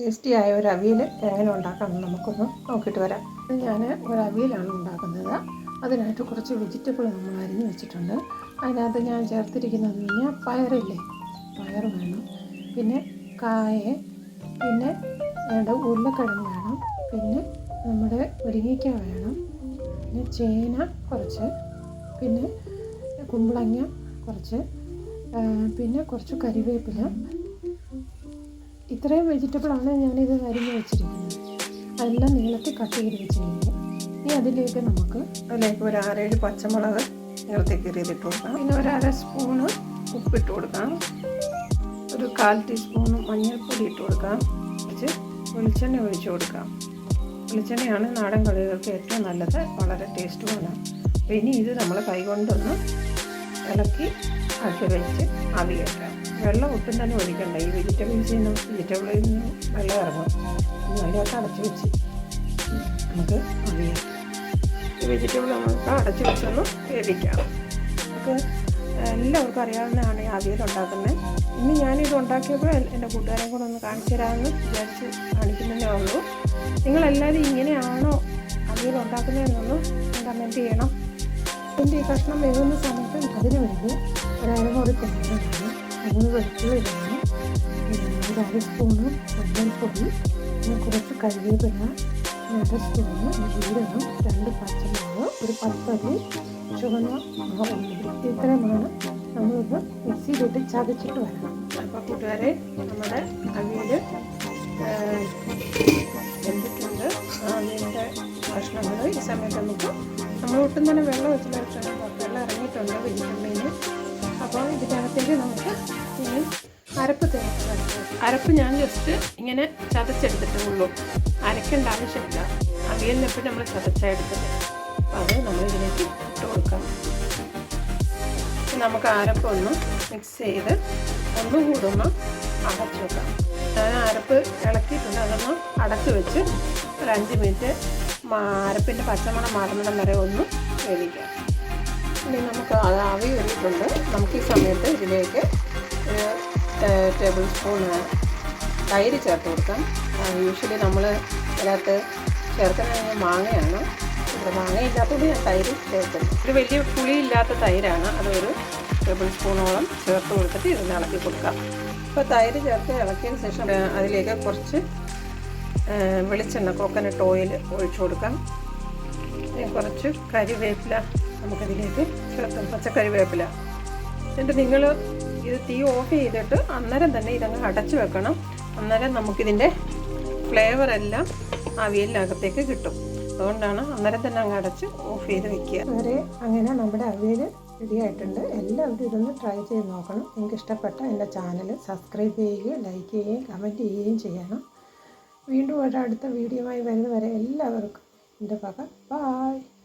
ടേസ്റ്റിയായ ഒരു അവിയൽ എങ്ങനെ ഉണ്ടാക്കാമെന്ന് നമുക്കൊന്ന് നോക്കിയിട്ട് വരാം. ഞാൻ ഒരു അവിയലാണ് ഉണ്ടാക്കുന്നത്. അതിനായിട്ട് കുറച്ച് വെജിറ്റബിൾ നമ്മൾ അരിഞ്ഞ് വെച്ചിട്ടുണ്ട്. അതിനകത്ത് ഞാൻ ചേർത്തിരിക്കുന്നത് കഴിഞ്ഞാൽ പയറില്ലേ? പയർ വേണം. പിന്നെ കായ പിന്നെ വേണ്ട ഉരുളക്കിഴങ്ങ് വേണം. പിന്നെ നമ്മുടെ മുരിങ്ങയ്ക്ക വേണം. പിന്നെ ചേന കുറച്ച്. പിന്നെ കുമ്പളങ്ങ കുറച്ച്. പിന്നെ കുറച്ച് കരിവേപ്പില. ഇത്രയും വെജിറ്റബിളാണ് ഞാനിത് അരിഞ്ഞ് വെച്ചിരിക്കുന്നത്. അതെല്ലാം നീളത്തിൽ കട്ട് ചെയ്ത് വെച്ചിരിക്കുന്നത് ഇനി അതിലേക്ക് നമുക്ക് അതിലേക്ക് ഒരു ആറേഴ് പച്ചമുളക് നീളത്തിൽ കീറിയതിട്ട് കൊടുക്കാം. പിന്നെ ഒരു അര സ്പൂണ് ഉപ്പിട്ട് കൊടുക്കാം. ഒരു കാൽ ടീസ്പൂൺ മഞ്ഞൾപ്പൊടി ഇട്ട് കൊടുക്കാം. കുറച്ച് വെളിച്ചെണ്ണ ഒഴിച്ചു കൊടുക്കാം. വെളിച്ചെണ്ണയാണ് നാടൻ കറികൾക്ക് ഏറ്റവും നല്ലത്. വളരെ ടേസ്റ്റുമാണ്. അപ്പോൾ ഇനി ഇത് നമ്മൾ കൈകൊണ്ടൊന്ന് ഇളക്കി അടുത്ത് വെച്ച് ആവി കയറ്റാം വെള്ളം ഒട്ടും തന്നെ ഒഴിക്കണ്ട. ഈ വെജിറ്റബിൾസിൽ നിന്നും വെജിറ്റബിളിൽ നിന്നും വെള്ളം ഇറങ്ങും. നല്ലതായിട്ട് അടച്ച് വെച്ച് നമുക്ക് അറിയാം ഈ വെജിറ്റബിൾ നമുക്ക് അടച്ച് വെച്ചൊന്ന് വേവിക്കാം. നമുക്ക് എല്ലാവർക്കും അറിയാവുന്നതാണ് അവിയൽ ഉണ്ടാക്കുന്നത്. ഇന്ന് ഞാനിത് ഉണ്ടാക്കിയപ്പോൾ എന്റെ കൂട്ടുകാരെ കൂടെ ഒന്ന് കാണിച്ചു തരാമെന്ന് വിചാരിച്ച് കാണിക്കുന്നതേ ഉള്ളൂ. നിങ്ങളെല്ലാവരും ഇങ്ങനെയാണോ അവിയൽ ഉണ്ടാക്കുന്നതെന്നൊന്ന് കമന്റ് ചെയ്യണം. എന്റെ ഈ കഷ്ണം വേകുന്ന സമയത്ത് അതിന് വേണ്ടി ഒരു അരമുറി തേങ്ങ വെളുത്തുള്ളി വേണം പിന്നെ ഒരു അര സ്പൂണ് മഞ്ഞൾപ്പൊടി പിന്നെ കുറച്ച് പിന്നെ അര സ്പൂണ് ജീരകം രണ്ട് പച്ചമുളക് ഒരു പത്തരി ചുവന്ന ഇത്രയുമാണ് നമ്മളിത് മിക്സിയിലിട്ട് ചതച്ചിട്ട് വരണം. അപ്പോൾ കൂട്ടുകാരെ നമ്മുടെ അവിയൽ വെന്തിട്ടുണ്ട്. അവിയുടെ ഭക്ഷണങ്ങൾ ഈ സമയത്ത് നമുക്ക് നമ്മൾ ഒട്ടും തന്നെ വെള്ളം വെച്ചില്ല വെള്ളം ഇറങ്ങിയിട്ടുണ്ട്. വെജിറ്റബിളിന് അപ്പോൾ ഇതിനകത്തേക്ക് നമുക്ക് ഇനി അരപ്പ് തേക്കാം അരപ്പ് ഞാൻ ജസ്റ്റ് ഇങ്ങനെ ചതച്ചെടുത്തിട്ടേ ഉള്ളൂ അരക്കേണ്ട ആവശ്യമില്ല. അവിയലിനെപ്പോഴും നമ്മൾ ചതച്ചെടുത്തത് അപ്പോൾ അത് നമ്മൾ ഇതിലേക്ക് ഇട്ട് കൊടുക്കാം. നമുക്ക് അരപ്പ് ഒന്ന് മിക്സ് ചെയ്ത് ഒന്നും കൂടെ ഒന്ന് അടച്ചു വെക്കാം. ഞാൻ അരപ്പ് ഇളക്കിയിട്ടുണ്ട്. അതൊന്ന് അടച്ചു വെച്ച് ഒരു അഞ്ച് മിനിറ്റ് അരപ്പിന്റെ പച്ചമണം മാറുന്നിടം വരെ ഒന്ന് വേവിക്കാം. ഇനി നമുക്ക് അത് ആവി കയറിയിട്ടുണ്ട് നമുക്ക് ഈ സമയത്ത് ഇതിലേക്ക് ഒരു ടേബിൾ സ്പൂൺ തൈര് ചേർത്ത് കൊടുക്കാം. യൂഷ്വലി നമ്മൾ അതിനകത്ത് ചേർക്കുന്നത് മാങ്ങയാണ്. ഇവിടെ മാങ്ങയില്ലാത്തതുകൊണ്ട് ഞാൻ തൈര് ചേർക്കുന്നു. ഒരു വലിയ പുളിയില്ലാത്ത തൈരാണ്. അതൊരു ടേബിൾ സ്പൂണോളം ചേർത്ത് കൊടുത്തിട്ട് ഇതിന് ഇളക്കി കൊടുക്കാം. ഇപ്പോൾ തൈര് ചേർത്ത് ഇളക്കിയതിന് ശേഷം അതിലേക്ക് കുറച്ച് വെളിച്ചെണ്ണ കോക്കനട്ട് ഓയിൽ ഒഴിച്ചു കൊടുക്കാം. കുറച്ച് കരിവേപ്പില നമുക്കതിലേക്ക് ചേർക്കാം. പച്ചക്കറിവേപ്പില എന്നിട്ട് നിങ്ങൾ ഇത് തീ ഓഫ് ചെയ്തിട്ട് അന്നേരം തന്നെ ഇതങ്ങ് അടച്ചു വെക്കണം. അന്നേരം നമുക്കിതിന്റെ ഫ്ലേവർ എല്ലാം അവിയലിനകത്തേക്ക് കിട്ടും. അതുകൊണ്ടാണ് അന്നേരം തന്നെ അങ്ങ് അടച്ച് ഓഫ് ചെയ്ത് വെക്കുക. അങ്ങനെ അങ്ങനെ നമ്മുടെ അവിയൽ റെഡി ആയിട്ടുണ്ട്. എല്ലാവരും ഇതൊന്ന് ട്രൈ ചെയ്ത് നോക്കണം. നിങ്ങൾക്ക് ഇഷ്ടപ്പെട്ട എന്റെ ചാനൽ സബ്സ്ക്രൈബ് ചെയ്യുകയും ലൈക്ക് ചെയ്യുകയും കമന്റ് ചെയ്യുകയും ചെയ്യണം. വീണ്ടും ഒരു അടുത്ത വീഡിയോയുമായി വരുന്നവരെ എല്ലാവർക്കും до пока. bye.